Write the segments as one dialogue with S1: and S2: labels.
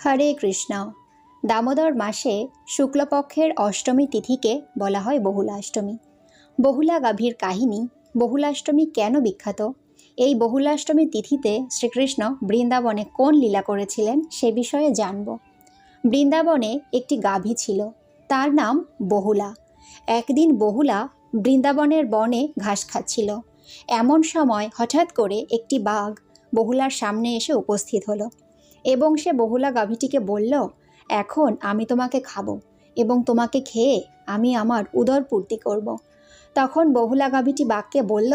S1: হরে কৃষ্ণ। দামোদর মাসে শুক্লপক্ষের অষ্টমী তিথিকে বলা হয় বহুলাষ্টমী। বহুলা গাভীর কাহিনী, বহুলাষ্টমী কেন বিখ্যাত? এই বহুলাষ্টমী তিথিতে শ্রীকৃষ্ণ বৃন্দাবনে কোন লীলা করেছিলেন সে বিষয়ে জানব। বৃন্দাবনে একটি গাভী ছিল, তার নাম বহুলা। একদিন বহুলা বৃন্দাবনের বনে ঘাস খাচ্ছিল। এমন সময় হঠাৎ করে একটি বাঘ বহুলার সামনে এসে উপস্থিত হলো। এবং সে বহুলা গাভীটিকে বলল, এখন আমি তোমাকে খাব এবং তোমাকে খেয়ে আমি আমার উদর পূর্তি করব। তখন বহুলা গাভীটি বাঘকে বলল,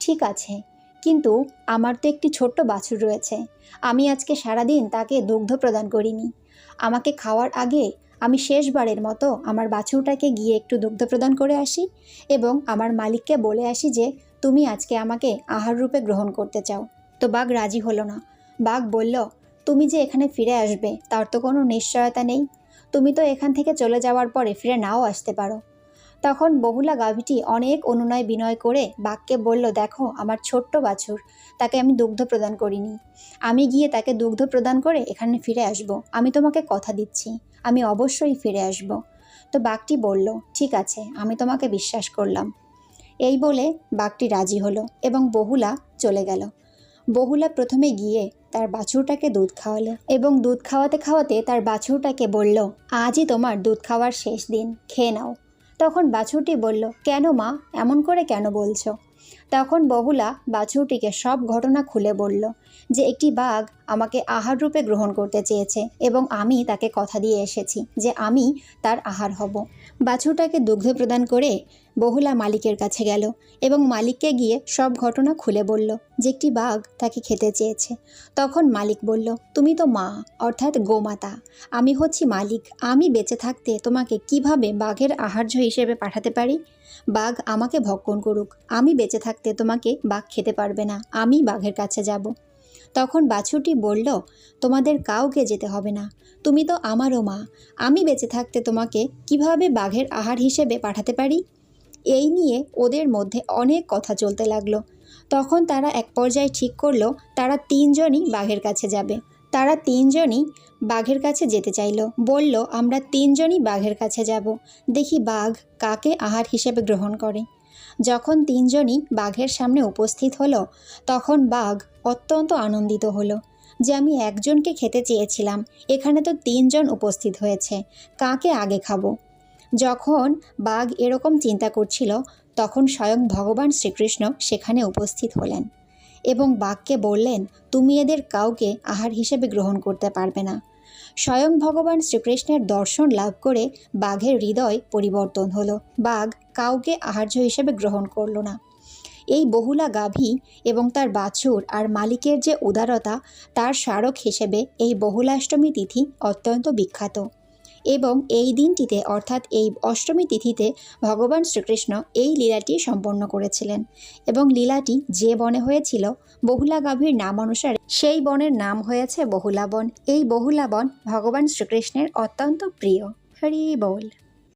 S1: ঠিক আছে, কিন্তু আমার তো একটি ছোট্ট বাছুর রয়েছে। আমি আজকে সারাদিন তাকে দুগ্ধ প্রদান করিনি। আমাকে খাওয়ার আগে আমি শেষবারের মতো আমার বাছুরটাকে গিয়ে একটু দুগ্ধ প্রদান করে আসি এবং আমার মালিককে বলে আসি যে, তুমি আজকে আমাকে আহার রূপে গ্রহণ করতে চাও। তো বাঘ রাজি হলো না। বাঘ বলল তুমি যে এখানে ফিরে আসবে, তার তো কোনো নিশ্চয়তা নেই। তুমি তো এখান থেকে চলে যাওয়ার পরে ফিরে নাও আসতে পারো। তখন বহুলা গাভীটি অনেক অনুনয় বিনয় করে বাঘকে বলল, দেখো, আমার ছোট্ট বাছুর, তাকে আমি দুগ্ধ প্রদান করিনি। আমি গিয়ে তাকে দুগ্ধ প্রদান করে এখানে ফিরে আসব। আমি তোমাকে কথা দিচ্ছি, আমি অবশ্যই ফিরে আসব। তো বাঘটি বলল, ঠিক আছে, আমি তোমাকে বিশ্বাস করলাম। এই বলে বাঘটি রাজি হলো এবং বহুলা চলে গেল। বহুলা প্রথমে গিয়ে তার বাছুরটাকে দুধ খাওয়ালো এবং দুধ খাওয়াতে খাওয়াতে তার বাছুরটাকে বলল, আজই তোমার দুধ খাওয়ার শেষ দিন, খেয়ে নাও। তখন বাছুরটি বলল, কেন মা? এমন করে কেন বলছো? তখন বহুলা বাছুরটিকে সব ঘটনা খুলে বলল যে একটি বাঘ আমাকে আহার রূপে গ্রহণ করতে চেয়েছে এবং আমি তাকে কথা দিয়ে এসেছি যে আমি তার আহার হব। বাছুরটাকে দুগ্ধ প্রদান করে বহুলা মালিকের কাছে গেল এবং মালিককে গিয়ে সব ঘটনা খুলে বলল যে একটি বাঘ তাকে খেতে চেয়েছে। তখন মালিক বলল, তুমি তো মা, অর্থাৎ গোমাতা। আমি হচ্ছি মালিক। আমি বেঁচে থাকতে তোমাকে কীভাবে বাঘের আহার্য হিসেবে পাঠাতে পারি? বাঘ আমাকে ভক্ষণ করুক। আমি বেঁচে থাকতে তোমাকে বাঘ খেতে পারবে না। আমি বাঘের কাছে যাব। তখন বাছুরটি বলল, তোমাদের কাউকে যেতে হবে না। তুমি তো আমারও মা। আমি বেঁচে থাকতে তোমাকে কীভাবে বাঘের আহার হিসেবে পাঠাতে পারি? এই নিয়ে ওদের মধ্যে অনেক কথা চলতে লাগল। তখন তারা এক পর্যায়ে ঠিক করল, তারা তিনজনই বাঘের কাছে যাবে। তারা তিনজনই বাঘের কাছে যেতে চাইলো। বলল, আমরা তিনজনই বাঘের কাছে যাব। দেখি বাঘ কাকে আহার হিসেবে গ্রহণ করে। যখন তিনজনই বাঘের সামনে উপস্থিত হলো, তখন বাঘ অত্যন্ত আনন্দিত হলো যে, আমি একজনকে খেতে চেয়েছিলাম। এখানে তো তিনজন উপস্থিত হয়েছে। কাকে আগে খাব? যখন বাঘ এরকম চিন্তা করছিল, তখন স্বয়ং ভগবান শ্রীকৃষ্ণ সেখানে উপস্থিত হলেন। এবং বাঘকে বললেন, তুমি এদের কাউকে আহার হিসেবে গ্রহণ করতে পারবে না। স্বয়ং ভগবান শ্রীকৃষ্ণের দর্শন লাভ করে বাঘের হৃদয় পরিবর্তন হলো। বাঘ কাউকে আহার্য হিসেবে গ্রহণ করল না। এই বহুলা গাভী এবং তার বাছুর আর মালিকের যে উদারতা, তার স্মারক হিসেবে এই বহুলাষ্টমী তিথি অত্যন্ত বিখ্যাত। এবং এই দিনটিতে, অর্থাৎ এই অষ্টমী তিথিতে, ভগবান শ্রীকৃষ্ণ এই লীলাটি সম্পন্ন করেছিলেন। এবং লীলাটি যে বনে হয়েছিল, বহুলা গাভীর নাম অনুসারে সেই বনের নাম হয়েছে বহুলা বন। এই বহুলা বন ভগবান শ্রীকৃষ্ণের অত্যন্ত প্রিয়। হরি বল।